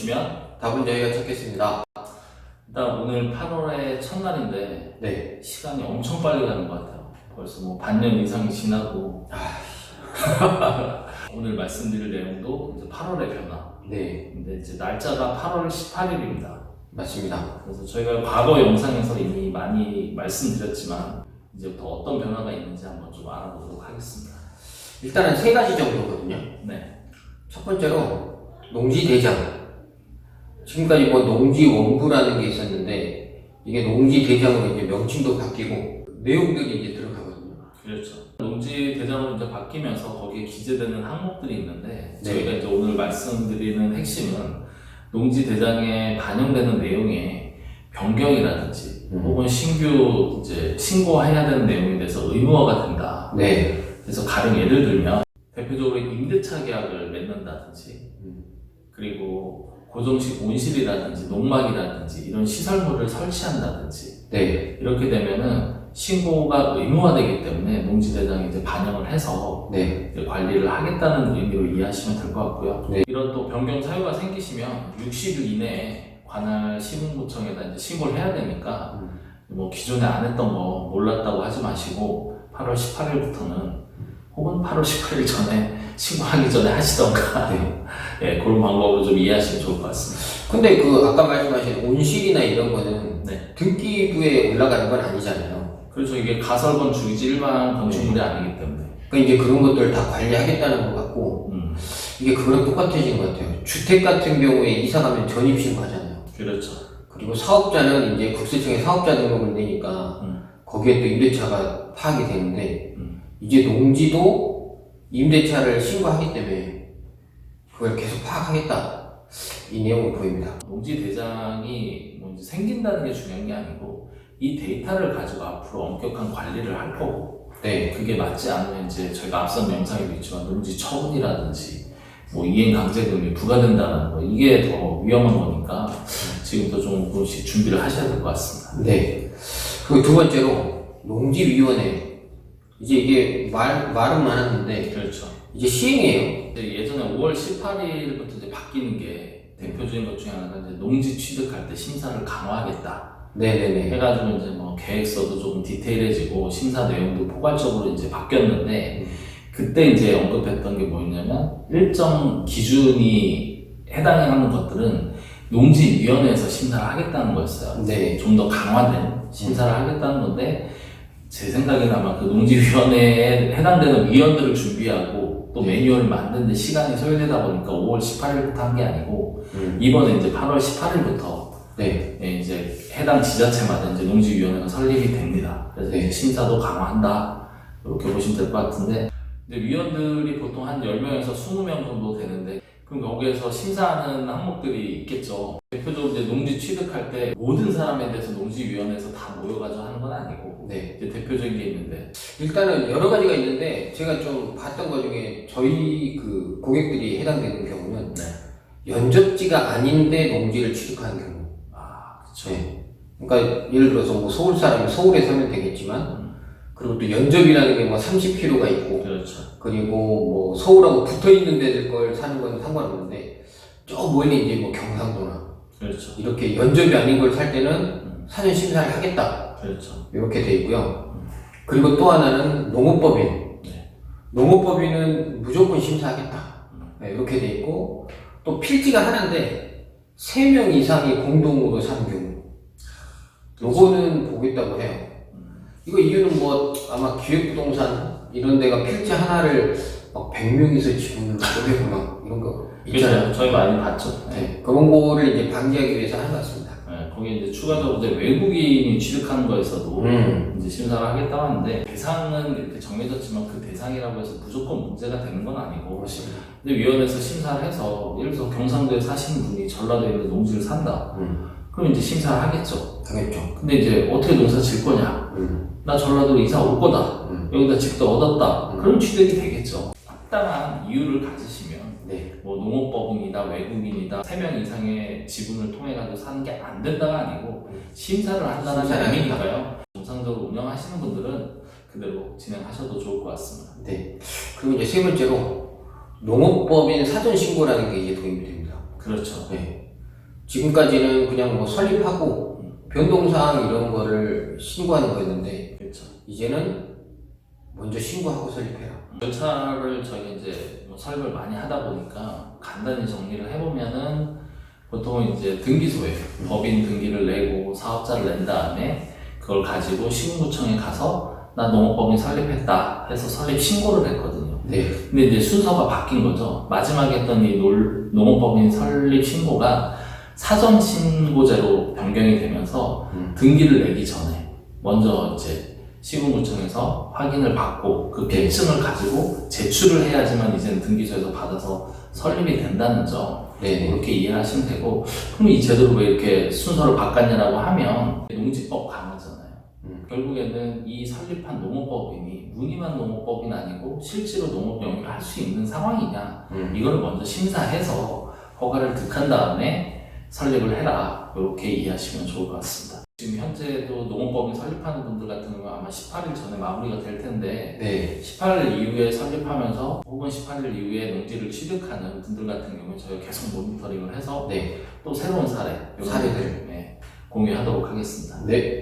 남겨주시면 답은 저희가 찾겠습니다. 일단 오늘 8월의 첫날인데 네. 시간이 엄청 빨리 가는 것 같아요. 벌써 뭐 반년 이상이 지나고 오늘 말씀드릴 내용도 이제 8월의 변화. 네. 근데 이제 날짜가 8월 18일입니다. 맞습니다. 그래서 저희가 과거 영상에서 이미 많이 말씀드렸지만 이제부터 어떤 변화가 있는지 한번 좀 알아보도록 하겠습니다. 일단은 세 가지 정도거든요. 네, 첫 번째로 농지 대장. 지금까지 뭐 농지 원부라는 게 있었는데 이게 농지 대장으로 이제 명칭도 바뀌고 내용들이 이제 들어가거든요. 그렇죠. 농지 대장으로 이제 바뀌면서 거기에 기재되는 항목들이 있는데 네. 저희가 이제 오늘 말씀드리는 핵심은 농지 대장에 반영되는 내용에 변경이라든지 음. 혹은 신규 이제 신고해야 되는 내용에 대해서 의무화가 된다. 네. 그래서 가령 예를 들면 대표적으로 임대차 계약을 맺는다든지 음. 그리고 고정식 온실이라든지 농막이라든지 이런 시설물을 설치한다든지 네. 이렇게 되면은 신고가 의무화되기 때문에 농지대장에 이제 반영을 해서 네. 이제 관리를 하겠다는 의미로 이해하시면 될 것 같고요. 네. 이런 또 변경 사유가 생기시면 60일 이내에 관할 시군구청에다 이제 신고를 해야 되니까 음. 뭐 기존에 안 했던 거 몰랐다고 하지 마시고 8월 18일부터는 혹은 8월 18일 전에 신고하기 전에 하시던가 네. 예, 그런 방법으로 좀 이해하시면 좋을 것 같습니다. 근데 그 아까 말씀하신 온실이나 이런 거는 네. 등기부에 올라가는 건 아니잖아요. 그렇죠. 이게 가설건 주기질만 건축물이 아니기 때문에. 그러니까 이제 그런 것들 다 관리하겠다는 것 같고 음, 이게 그거랑 똑같아지는 것 같아요. 주택 같은 경우에 이사 가면 전입신고 하잖아요. 그렇죠. 그리고 사업자는 이제 국세청에 사업자 등록을 내니까 음. 거기에 또 임대차가 파악이 되는데 음. 이제 농지도 임대차를 신고하기 때문에 그걸 계속 파악하겠다 이 내용을 보입니다. 농지 대장이 뭐 이제 생긴다는 게 중요한 게 아니고 이 데이터를 가지고 앞으로 엄격한 관리를 할 거고 네, 그게 맞지 않으면 이제 저희가 앞선 영상에도 있지만 농지 처분이라든지 뭐 이행 강제금이 부과된다는 거 이게 더 위험한 거니까 지금부터 조금씩 준비를 하셔야 될 것 같습니다. 네. 그리고 두 번째로 농지위원회 이제 이게 말 말은 많았는데 그렇죠. 이제 시행이에요. 이제 예전에 5월 18일부터 이제 바뀌는 게 대표적인 것 중에 하나가 이제 농지 취득할 때 심사를 강화하겠다. 네네네. 해가지고 이제 뭐 계획서도 조금 디테일해지고 심사 내용도 포괄적으로 이제 바뀌었는데 그때 이제 언급했던 게 뭐였냐면 일정 기준이 해당하는 것들은 농지위원회에서 심사를 하겠다는 거였어요. 네. 좀 더 강화된 심사를 하겠다는 건데 제 생각에는 아마 그 농지위원회에 해당되는 위원들을 준비하고 또 매뉴얼을 만드는데 시간이 소요되다 보니까 5월 18일부터 한 게 아니고 음. 이번에 이제 8월 18일부터 네. 예, 이제 해당 지자체마다 이제 농지위원회가 설립이 됩니다. 그래서 네. 이제 심사도 강화한다. 이렇게 보시면 될 것 같은데, 근데 위원들이 보통 한 10명에서 20명 정도 되는데, 그럼 거기에서 심사하는 항목들이 있겠죠. 대표적으로 이제 농지 취득할 때 모든 사람에 대해서 농지위원회에서 다 모여가지고 하는 건 아니고, 네. 이제 대표적인 게 있는데, 일단은 여러 가지가 있는데 제가 좀 봤던 것 중에 저희 그 고객들이 해당되는 경우는 네. 연접지가 아닌데 농지를 취득하는 경우. 아, 그쵸. 네. 그러니까 예를 들어서 뭐 서울 사람이 서울에 살면 되겠지만 음, 그리고 또 연접이라는 게 뭐 30km가 있고 그렇죠. 그리고 뭐 서울하고 붙어 있는 데들 걸 사는 건 상관없는데 저 멀리 이제 뭐 경상도나 그렇죠. 이렇게 연접이 아닌 걸 살 때는 음, 사전 심사를 하겠다 그렇죠. 이렇게 돼 있고요. 그리고 또 하나는 농업법인. 네. 농업법인은 무조건 심사하겠다. 음. 네, 이렇게 돼 있고 또 필지가 하나인데 세명 이상이 공동으로 사는 경우. 요거는 보겠다고 해요. 음, 이거 이유는 뭐 아마 기획부동산 이런 데가 필지 하나를 막 100명이서 지분을 쪼개고 막 이런 거 있잖아요. 그렇죠. 저희 많이 봤죠. 네. 네, 그런 거를 이제 방지하기 위해서 하는 것 같습니다. 네, 거기 이제 추가적으로 이제 외국인이 취득하는 거에서도 음. 이제 심사를 하겠다고 하는데 대상은 이렇게 정해졌지만 그 대상이라고 해서 무조건 문제가 되는 건 아니고 그렇습니다. 근데 위원회에서 심사를 해서 예를 들어서 경상도에 사시는 분이 전라도에 있는 농지를 산다 음. 그럼 이제 심사를 하겠죠 당했죠. 근데 이제 어떻게 농사 질 거냐 음. 나 전라도로 이사 올 거다 음. 여기다 집도 얻었다 음. 그럼 취득이 되겠죠 합당한 이유를 가지시면 네. 뭐 농업법인이다 외국인이다 세 명 이상의 지분을 통해 가지고 사는 게 안 된다가 아니고 음. 심사를 한다는 심사를 의미니까요 정상적으로 운영하시는 분들은 그대로 진행하셔도 좋을 것 같습니다 네. 그리고 이제 세 번째로 농업법인 사전 신고라는 게 이제 도입이 됩니다. 그렇죠. 네. 지금까지는 그냥 뭐 설립하고 변동사항 이런 거를 신고하는 거였는데 그렇죠. 이제는 먼저 신고하고 설립해라. 절차를 저희가 이제 뭐 설명을 많이 하다 보니까 간단히 정리를 해보면은 보통 이제 등기소에 법인 등기를 내고 사업자를 낸 다음에 그걸 가지고 시군구청에 가서 나 농업법인 설립했다 해서 설립 신고를 했거든요. 네. 근데 이제 순서가 바뀐 거죠. 마지막에 했던 이 놀- 농업법인 설립 신고가 사전 신고제로 변경이 되면서 음. 등기를 내기 전에 먼저 이제 시군구청에서 확인을 받고 그 계층을 가지고 제출을 해야지만 이제는 등기소에서 받아서 설립이 된다는 점 네. 그렇게 이해하시면 되고 그럼 이 제도를 왜 이렇게 순서를 바꿨냐라고 하면 농지법 강화잖아요. 음. 결국에는 이 설립한 농업법인이 무늬만 농업법인 아니고 실제로 농업 영위를 할 수 있는 상황이냐 음. 이거를 먼저 심사해서 허가를 득한 다음에 설립을 해라 이렇게 이해하시면 좋을 것 같습니다. 지금 현재도 농업법인 설립하는 분들 같은 경우 아마 18일 전에 마무리가 될 텐데 네. 18일 이후에 설립하면서 혹은 18일 이후에 농지를 취득하는 분들 같은 경우에 저희가 계속 모니터링을 해서 네. 또 새로운 사례 사례들. 네, 공유하도록 하겠습니다. 네.